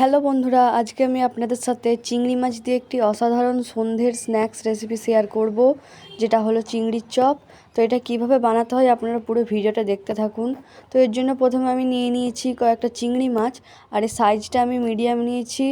Hello বন্ধুরা, আজকে আমি আপনাদের সাথে চিংড়ি মাছ দিয়ে একটি অসাধারণ সন্ধ্যের স্ন্যাক্স রেসিপি শেয়ার করব, যেটা হলো চিংড়ির চপ। তো এটা কীভাবে বানাতে হয় আপনারা পুরো ভিডিওটা দেখতে থাকুন। তো এর জন্য প্রথমে আমি নিয়ে নিয়েছি কয়েকটা চিংড়ি মাছ, আর এর সাইজটা আমি মিডিয়াম নিয়েছি।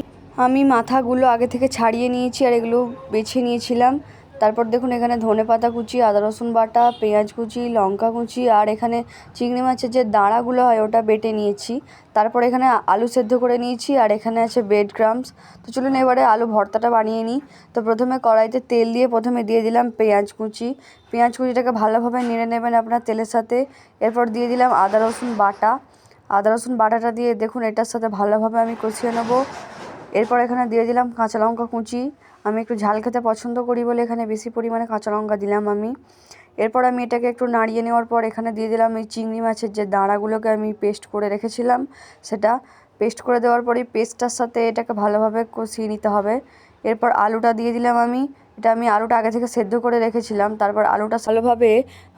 আমি মাথাগুলো আগে থেকে ছাড়িয়ে নিয়েছি, আর এগুলো বেছে নিয়েছিলাম। তারপর দেখুন এখানে ধনে পাতা কুচি, আদা রসুন বাটা, পেঁয়াজ কুচি, লঙ্কা কুচি, আর এখানে চিংড়ি মাছের যে দাঁড়াগুলো হয় ওটা বেটে নিয়েছি। তারপর এখানে আলু সেদ্ধ করে নিয়েছি, আর এখানে আছে ব্রেড ক্রামস তো চলুন এবারে আলু ভর্তাটা বানিয়ে নিই। তো প্রথমে কড়াইতে তেল দিয়ে প্রথমে দিয়ে দিলাম পেঁয়াজ কুচি। পেঁয়াজ কুচিটাকে ভালোভাবে নেড়ে নেবেন আপনার তেলের সাথে। এরপর দিয়ে দিলাম আদা রসুন বাটা। আদা রসুন বাটাটা দিয়ে দেখুন এটার সাথে ভালোভাবে আমি কষিয়ে নেব। এরপর এখানে দিয়ে দিলাম কাঁচা লঙ্কা কুচি। আমি একটু ঝাল খেতে পছন্দ করি বলে এখানে বেশি পরিমাণে কাঁচা লঙ্কা দিলাম আমি। এরপর আমি এটাকে একটু নাড়িয়ে নেওয়ার পর এখানে দিয়ে দিলাম এই চিংড়ি মাছের যে দাঁড়াগুলোকে আমি পেস্ট করে রেখেছিলাম, সেটা পেস্ট করে দেওয়ার পরই পেস্টটার সাথে এটাকে ভালোভাবে কষিয়ে নিতে হবে। এরপর আলুটা দিয়ে দিলাম আমি। এটা আমি আলুটা আগে থেকে সেদ্ধ করে রেখেছিলাম, তারপর আলুটা ভালোভাবে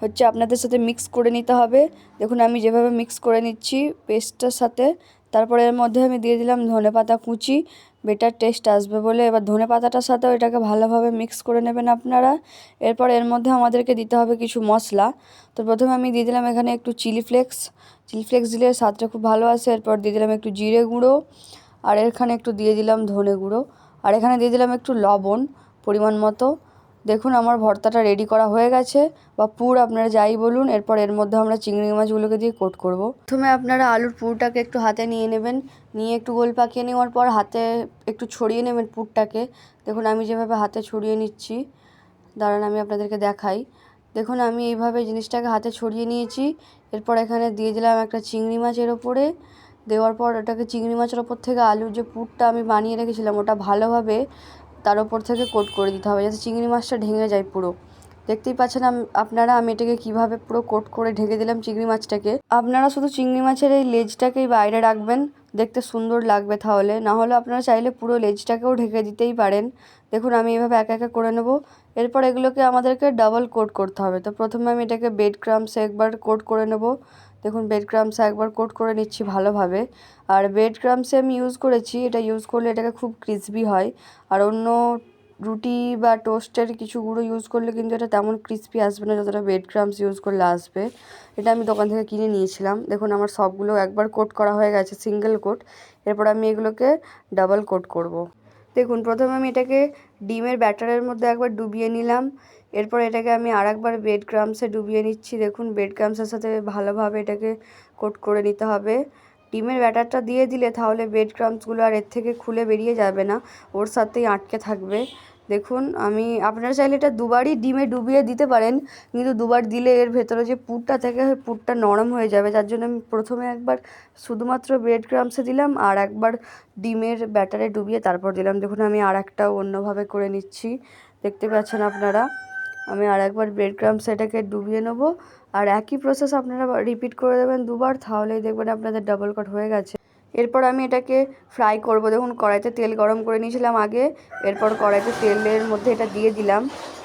হচ্ছে আপনাদের সাথে মিক্স করে নিতে হবে। দেখুন আমি যেভাবে মিক্স করে নিচ্ছি পেস্টটার সাথে তারপরে এর মধ্যে আমি দিয়ে দিলাম ধনে পাতা কুচি। বেটার টেস্ট আসবে বলে। এবার ধনে পাতাটার সাথেও এটাকে ভালোভাবে মিক্স করে নেবেন আপনারা। এরপর এর মধ্যে আমাদেরকে দিতে হবে কিছু মশলা। তো প্রথমে আমি দিয়ে দিলাম এখানে একটু চিলি ফ্লেক্স চিলি ফ্লেক্স দিলে স্বাদটা খুব ভালো আসে। এরপর দিয়ে দিলাম একটু জিরে গুঁড়ো। আর এখানে একটু দিয়ে দিলাম ধনে গুঁড়ো। আর এখানে দিয়ে দিলাম একটু লবণ পরিমাণ মতো। দেখুন, আমার ভর্তাটা রেডি করা হয়ে গেছে। বা পুর আপনারা যাই বলুন, এরপর এর মধ্যে আমরা চিংড়ি মাছগুলোকে দিয়ে কোট করব। প্রথমে আপনারা আলুর পুরটাকে একটু হাতে নিয়ে নেবেন। নিয়ে একটু গোল পাকিয়ে নেওয়ার পর হাতে একটু ছড়িয়ে নেবেন পুরটাকে। দেখুন, আমি যেভাবে হাতে ছড়িয়ে নিচ্ছি, দাঁড়ান আমি আপনাদেরকে দেখাই। দেখুন, আমি এইভাবে জিনিসটাকে হাতে ছড়িয়ে নিয়েছি। এরপর এখানে দিয়ে দিলাম একটা চিংড়ি মাছের ওপরে। দেওয়ার পর ওটাকে চিংড়ি মাছের ওপর থেকে আলুর যে পুরটা আমি বানিয়ে রেখেছিলাম, ওটা ভালোভাবে তার ওপর থেকে কোট করে দিতে হবে যাতে চিংড়ি মাছটা ঢেঙে যায় পুরো। দেখতেই পাচ্ছেন আপনারা, আমি এটাকে কীভাবে পুরো কোট করে ঢেকে দিলাম চিংড়ি মাছটাকে। আপনারা শুধু চিংড়ি মাছের এই লেজটাকেই বাইরে রাখবেন, দেখতে সুন্দর লাগবে তাহলে। না হলে আপনারা চাইলে পুরো লেজটাকেও ঢেকে দিতেই পারেন। দেখুন, আমি এভাবে একা একা করে নেব। এরপর এগুলোকে আমাদেরকে ডাবল কোট করতে হবে। তো প্রথমে আমি এটাকে বেড ক্রামসে একবার কোট করে নেব। দেখুন বেড ক্রামসে একবার কোট করে নিচ্ছি ভালোভাবে। আর বেড ক্রামসে আমি ইউজ করেছি, এটা ইউজ করলে এটাকে খুব ক্রিসপি হয়। আর অন্য রুটি বা টোস্টের কিছু গুঁড়ো ইউজ করলে কিন্তু এটা তেমন ক্রিসপি আসবে না, যতটা বেড ক্রামস ইউজ করলে আসবে। এটা আমি দোকান থেকে কিনে নিয়েছিলাম। দেখুন, আমার সবগুলো একবার কোট করা হয়ে গেছে সিঙ্গেল কোট এরপর আমি এগুলোকে ডাবল কোট করব। দেখুন, প্রথমে আমি এটাকে ডিমের ব্যাটারের মধ্যে একবার ডুবিয়ে নিলাম। এরপর এটাকে আমি আর একবার বেড ক্রামসে ডুবিয়ে নিচ্ছি। দেখুন বেড ক্রামসের সাথে ভালোভাবে এটাকে কোট করে নিতে হবে। ডিমের ব্যাটারটা দিয়ে দিলে তাহলে বেড ক্রামসগুলো আর এর থেকে খুলে বেরিয়ে যাবে না। ওর সাথেই আটকে থাকবে। দেখুন, আমি আপনারা চাইলে এটা দুবারই ডিমে ডুবিয়ে দিতে পারেন, কিন্তু দুবার দিলে এর ভেতরে যে পুরটা থাকে পুরটা নরম হয়ে যাবে। যার জন্য আমি প্রথমে একবার শুধুমাত্র ব্রেড ক্রামসে দিলাম, আর একবার ডিমের ব্যাটারে ডুবিয়ে তারপর দিলাম। দেখুন, আমি আর একটাও অন্যভাবে করে নিচ্ছি। দেখতে পাচ্ছেন আপনারা, আমি আর একবার ব্রেড ক্রামস এটাকে ডুবিয়ে নেব। আর একই প্রসেস আপনারা রিপিট করে দেবেন দুবার, তাহলেই দেখবেন আপনাদের ডাবল কাট হয়ে গেছে। এরপর আমি এটাকে ফ্রাই করব। দেখুন, কড়াইতে তেল গরম করে নিয়েছিলাম আগে। এরপর কড়াইতে তেলের মধ্যে এটা দিয়ে দিলাম।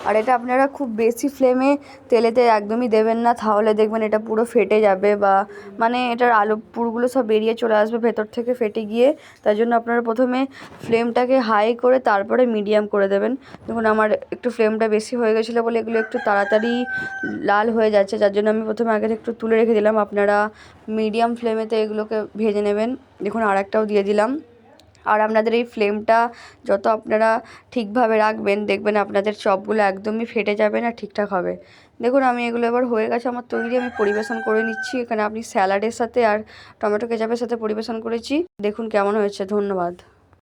আর এটা আপনারা খুব বেশি ফ্লেমে তেলেতে একদমই দেবেন না। তাহলে দেখবেন এটা পুরো ফেটে যাবে বা মানে এটার আলু পুরগুলো সব বেরিয়ে চলে আসবে ভেতর থেকে ফেটে গিয়ে। তাই জন্য আপনারা প্রথমে ফ্লেমটাকে হাই করে তারপরে মিডিয়াম করে দেবেন। দেখুন আমার একটু ফ্লেমটা বেশি হয়ে গেছিল বলে এগুলো একটু তাড়াতাড়ি লাল হয়ে যাচ্ছে। যার জন্য আমি প্রথমে আগে একটু তুলে রেখে দিলাম। আপনারা মিডিয়াম ফ্লেমেতে এগুলোকে ভেজে নেবেন। দেখুন আর একটাও দিয়ে দিলাম। আর আপনাদের এই ফ্লেমটা যত আপনারা ঠিকভাবে রাখবেন, দেখবেন আপনাদের চপগুলো একদমই ফেটে যাবে না, ঠিকঠাক হবে। দেখুন, আমি এগুলো এবার হয়ে গেছে, আমার তৈরি, আমি পরিবেশন করে নিচ্ছি। এখানে আপনি স্যালাডের সাথে আর টমেটো কেচাপের সাথে পরিবেশন করেছি। দেখুন কেমন হয়েছে, ধন্যবাদ।